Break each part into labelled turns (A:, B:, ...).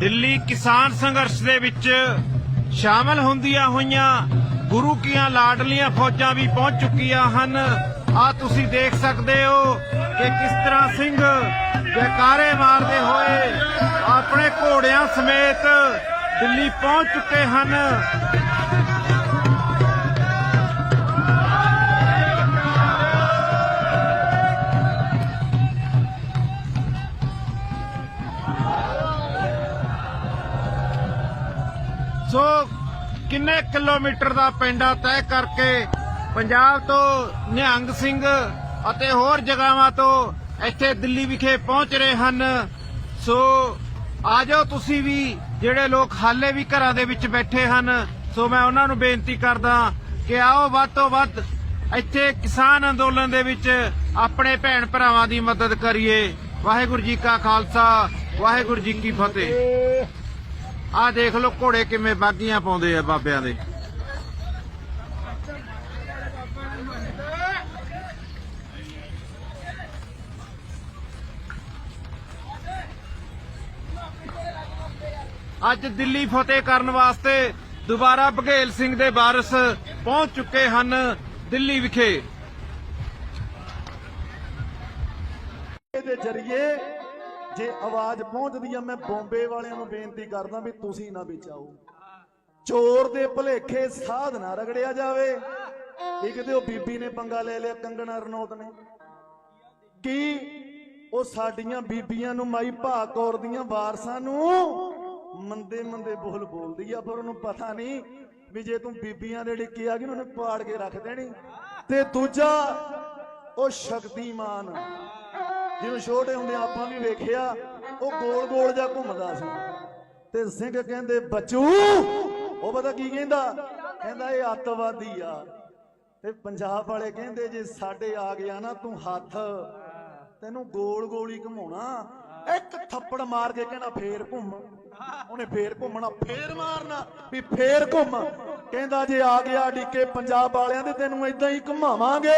A: ਦਿੱਲੀ ਕਿਸਾਨ ਸੰਘਰਸ਼ ਦੇ ਵਿੱਚ ਸ਼ਾਮਲ ਹੁੰਦੀਆਂ ਹੋਈਆਂ ਗੁਰੂ ਕੀਆਂ ਲਾਡਲੀਆਂ ਫੌਜਾਂ ਵੀ ਪਹੁੰਚ ਚੁੱਕੀਆਂ ਹਨ। ਆ ਤੁਸੀਂ ਦੇਖ ਸਕਦੇ ਹੋ ਕਿ ਕਿਸ ਤਰ੍ਹਾਂ ਸਿੰਘ ਜੈਕਾਰੇ ਮਾਰਦੇ ਹੋਏ ਆਪਣੇ ਘੋੜਿਆਂ ਸਮੇਤ ਦਿੱਲੀ ਪਹੁੰਚ ਚੁੱਕੇ ਹਨ। ਸੋ ਕਿੰਨੇ ਕਿਲੋਮੀਟਰ ਦਾ ਪੈਂਡਾ ਤੈਅ ਕਰਕੇ ਪੰਜਾਬ ਤੋਂ ਨਿਹੰਗ ਸਿੰਘ ਅਤੇ ਹੋਰ ਜਗਾਵਾਂ ਤੋਂ ਇੱਥੇ ਦਿੱਲੀ ਵਿਖੇ ਪਹੁੰਚ ਰਹੇ ਹਨ। ਸੋ ਆ ਜਾਓ ਤੁਸੀਂ ਵੀ ਜਿਹੜੇ ਲੋਕ ਹਾਲੇ ਵੀ ਘਰਾਂ ਦੇ ਵਿੱਚ ਬੈਠੇ ਹਨ, ਸੋ ਮੈਂ ਉਹਨਾਂ ਨੂੰ ਬੇਨਤੀ ਕਰਦਾ ਕਿ ਆਓ ਵੱਧ ਤੋਂ ਵੱਧ ਇੱਥੇ ਕਿਸਾਨ ਅੰਦੋਲਨ ਦੇ ਵਿੱਚ ਆਪਣੇ ਭੈਣ ਭਰਾਵਾਂ ਦੀ ਮਦਦ ਕਰੀਏ। ਵਾਹਿਗੁਰੂ ਜੀ ਕਾ ਖਾਲਸਾ, ਵਾਹਿਗੁਰੂ ਜੀ ਕੀ ਫਤਿਹ। ਆਹ ਦੇਖ ਲਓ ਘੋੜੇ ਕਿਵੇਂ ਬਾਗੀਆਂ ਪਾਉਂਦੇ ਆ ਬਾਬਿਆਂ ਦੇ। ਅੱਜ ਦਿੱਲੀ ਫਤਿਹ ਕਰਨ ਵਾਸਤੇ ਦੁਬਾਰਾ ਬਘੇਲ ਸਿੰਘ ਦੇ ਵਾਰਿਸ ਪਹੁੰਚ ਚੁੱਕੇ ਹਨ ਦਿੱਲੀ ਵਿਖੇ।
B: ਦੇ ਜਰੀਏ ਜੇ ਆਵਾਜ਼ ਪਹੁੰਚਦੀ ਆ, ਮੈਂ ਬੰਬੇ ਵਾਲਿਆਂ ਨੂੰ ਬੇਨਤੀ ਕਰਦਾ ਵੀ ਤੁਸੀਂ ਨਾ ਵਿਚਾਓ ਚੋਰ ਦੇ ਭੁਲੇਖੇ ਸਾਧ ਨਾ ਰਗੜਿਆ ਜਾਵੇ। ਇੱਕ ਕਿਤੇ ਉਹ ਬੀਬੀ ਨੇ ਪੰਗਾ ਲੈ ਲਿਆ, ਕੰਗਣਾ ਰਣੌਤ ਨੇ। ਕੀ ਉਹ ਸਾਡੀਆਂ ਬੀਬੀਆਂ ਨੂੰ ਮਾਈ ਭਾ ਕੌਰ ਦੀਆਂ ਵਾਰਸਾਂ ਨੂੰ ਮੰਦੇ ਮੰਦੇ ਬੋਲ ਬੋਲਦੀ ਆ, ਪਰ ਉਹਨੂੰ ਪਤਾ ਨਹੀਂ ਵੀ ਜੇ ਤੂੰ ਬੀਬੀਆਂ ਦੇ ਡਿੱਕੀ ਆ ਗਈ, ਉਹਨੇ ਪਾੜ ਕੇ ਰੱਖ ਦੇਣੀ। ਤੇ ਦੂਜਾ, ਉਹ ਸ਼ਕਤੀਮਾਨ। ਜਿਹਨੂੰ ਛੋਟੇ ਹੁੰਦੇ ਆਪਾਂ ਵੀ ਵੇਖਿਆ, ਉਹ ਗੋਲ ਗੋਲ ਜਿਹਾ ਘੁੰਮਦਾ ਸੀ। ਤੇ ਸਿੰਘ ਕਹਿੰਦੇ, ਬੱਚੂ, ਉਹ ਪਤਾ ਕੀ ਕਹਿੰਦਾ? ਕਹਿੰਦਾ, ਇਹ ਅੱਤਵਾਦੀ ਆ। ਤੇ ਪੰਜਾਬ ਵਾਲੇ ਕਹਿੰਦੇ, ਜੇ ਸਾਡੇ ਆ ਗਿਆ ਨਾ ਤੂੰ ਹੱਥ, ਤੈਨੂੰ ਗੋਲ ਗੋਲੀ ਹੀ ਇੱਕ ਥੱਪੜ ਮਾਰ ਕੇ ਕਹਿੰਦਾ, ਫੇਰ ਘੁੰਮ। ਉਹਨੇ ਫੇਰ ਘੁੰਮਣਾ, ਫੇਰ ਮਾਰਨਾ, ਵੀ ਫੇਰ ਘੁੰਮ। ਕਹਿੰਦਾ ਜੇ ਆ ਗਿਆ ਡਿੱਕੇ ਪੰਜਾਬ ਵਾਲਿਆਂ ਦੇ ਤੈਨੂੰ ਇਦਾਂ ਹੀ ਘੁਮਾਵਾਂਗੇ।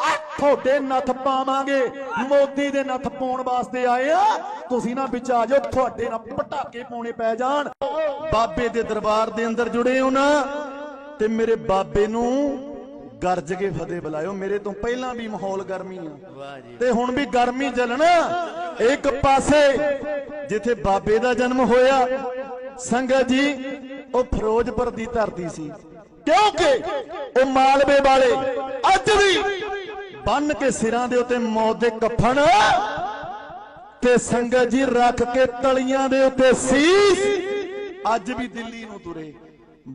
B: ਆ ਤੁਹਾਡੇ ਨੱਥ ਪਾਵਾਂਗੇ। ਮੋਦੀ ਦੇ ਨੱਥ ਪਾਉਣ ਵਾਸਤੇ ਆਏ ਆ। ਤੁਸੀਂ ਨਾ ਵਿੱਚ ਆ ਜਾਓ ਤੁਹਾਡੇ ਨਾਲ ਪਟਾਕੇ ਪਾਉਣੇ ਪੈ ਜਾਣ। ਬਾਬੇ ਦੇ ਦਰਬਾਰ ਦੇ ਅੰਦਰ ਜੁੜੇ ਹੋ ਨਾ ਤੇ ਮੇਰੇ ਬਾਬੇ ਨੂੰ ਗਰਜ ਕੇ ਫਤਿਹ ਬੁਲਾਇਓ। ਮੇਰੇ ਤੋਂ ਪਹਿਲਾਂ ਵੀ ਮਾਹੌਲ ਗਰਮੀ ਆ। ਤੇ ਹੁਣ ਵੀ ਗਰਮੀ ਚੱਲਣਾ ਇੱਕ ਪਾਸੇ ਜਿੱਥੇ ਬਾਬੇ ਦਾ ਜਨਮ ਹੋਇਆ ਸੰਗਤ ਜੀ ਉਹ ਫਿਰੋਜ਼ਪੁਰ ਦੀ ਧਰਤੀ ਸੀ। ਕਿਉਂਕਿ ਉਹ ਮਾਲਵੇ ਵਾਲੇ ਅੱਜ ਵੀ ਬੰਨ ਕੇ ਸਿਰਾਂ ਦੇ ਉੱਤੇ ਮੌਤ ਦੇ ਕਫਨ ਤੇ ਸੰਗਤ ਜੀ ਰੱਖ ਕੇ ਤਲੀਆਂ ਦੇ ਉੱਤੇ ਸੀਸ। ਅੱਜ ਵੀ ਦਿੱਲੀ ਨੂੰ ਤੁਰੇ।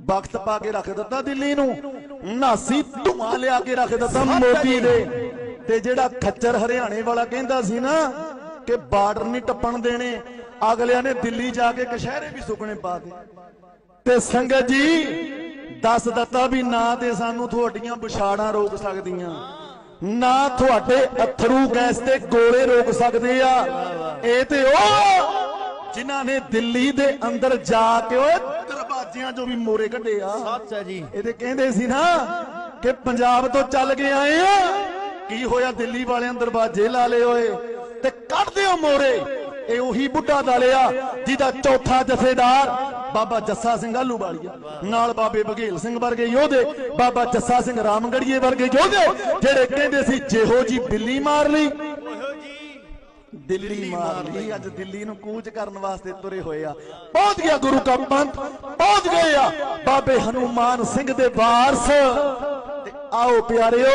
B: ਵਕਤ ਪਾ ਕੇ ਰੱਖ ਦਿੱਤਾ ਦਿੱਲੀ ਨੂੰ। ਨਾਸੀ ਧੂਆਂ ਲਿਆ ਕੇ ਰੱਖ ਦਿੱਤਾ ਮੋਦੀ ਦੇ। ਤੇ ਜਿਹੜਾ ਖੱਚਰ ਹਰਿਆਣੇ ਵਾਲਾ ਕਹਿੰਦਾ ਸੀ ਨਾ ਕਿ ਬਾਰਡਰ ਨਹੀਂ ਟੱਪਣ ਦੇਣੇ ਅਗਲਿਆਂ ਨੇ ਦਿੱਲੀ ਜਾ ਕੇ ਕਸ਼ਹਿਰੇ ਵੀ ਸੁੱਕਣੇ ਪਾ ਦੇ ਤੇ ਸੰਗਤ ਜੀ ਦੱਸ ਦਿੱਤਾ ਵੀ ਨਾ ਤੇ ਸਾਨੂੰ ਤੁਹਾਡੀਆਂ ਵਿਛਾੜਾਂ ਰੋਕ ਸਕਦੀਆਂ। ਨਾ ਤੁਹਾਡੇ ਅਥਰੂ ਗੈਸ ਤੇ ਗੋਲੇ ਰੋਕ ਸਕਦੇ ਆ। ਇਹ ਤੇ ਉਹ ਜਿਨ੍ਹਾਂ ਨੇ ਦਿੱਲੀ ਦੇ ਅੰਦਰ ਜਾ ਕੇ ਓਏ ਦਰਵਾਜ਼ਿਆਂ ਚੋਂ ਵੀ ਮੋਰੇ ਕੱਢੇ ਆ।
C: ਸੱਚ ਹੈ ਜੀ।
B: ਇਹਦੇ ਕਹਿੰਦੇ ਸੀ ਨਾ ਕਿ ਪੰਜਾਬ ਤੋਂ ਚੱਲ ਕੇ ਆਏ ਆ। ਕੀ ਹੋਇਆ? ਦਿੱਲੀ ਵਾਲਿਆਂ ਦਰਵਾਜ਼ੇ ਲਾ ਲਏ ਹੋਏ ਤੇ ਕੱਢ ਦਿਓ ਮੋਰੇ। ਇਹ ਉਹੀ ਬੁੱਢਾ ਦਲਿਆ ਜਿਹਦਾ ਚੌਥਾ ਜਥੇਦਾਰ ਬਾਬਾ ਜੱਸਾ ਸਿੰਘ ਆਲੂਵਾਲੀਆ, ਨਾਲ ਬਾਬੇ ਬਘੇਲ ਸਿੰਘ ਵਰਗੇ ਯੋਧੇ, ਬਾਬਾ ਜੱਸਾ ਸਿੰਘ ਰਾਮਗੜੀਏ ਵਰਗੇ ਯੋਧੇ, ਜਿਹੜੇ ਕਹਿੰਦੇ ਸੀ ਜਿਹੋ ਜੀ ਦਿੱਲੀ ਮਾਰ ਲਈ। ਦਿੱਲੀ ਮਾਰ ਲਈ, ਅੱਜ ਦਿੱਲੀ ਨੂੰ ਕੂਚ ਕਰਨ ਵਾਸਤੇ ਤੁਰੇ ਹੋਏ ਆ। ਪਹੁੰਚ ਗਿਆ ਗੁਰੂ ਕਾ ਪੰਥ, ਪਹੁੰਚ ਗਏ ਆ। ਬਾਬੇ ਹਨੂਮਾਨ ਸਿੰਘ ਦੇ ਵਾਰਸ। ਤੇ ਆਓ ਪਿਆਰਿਓ।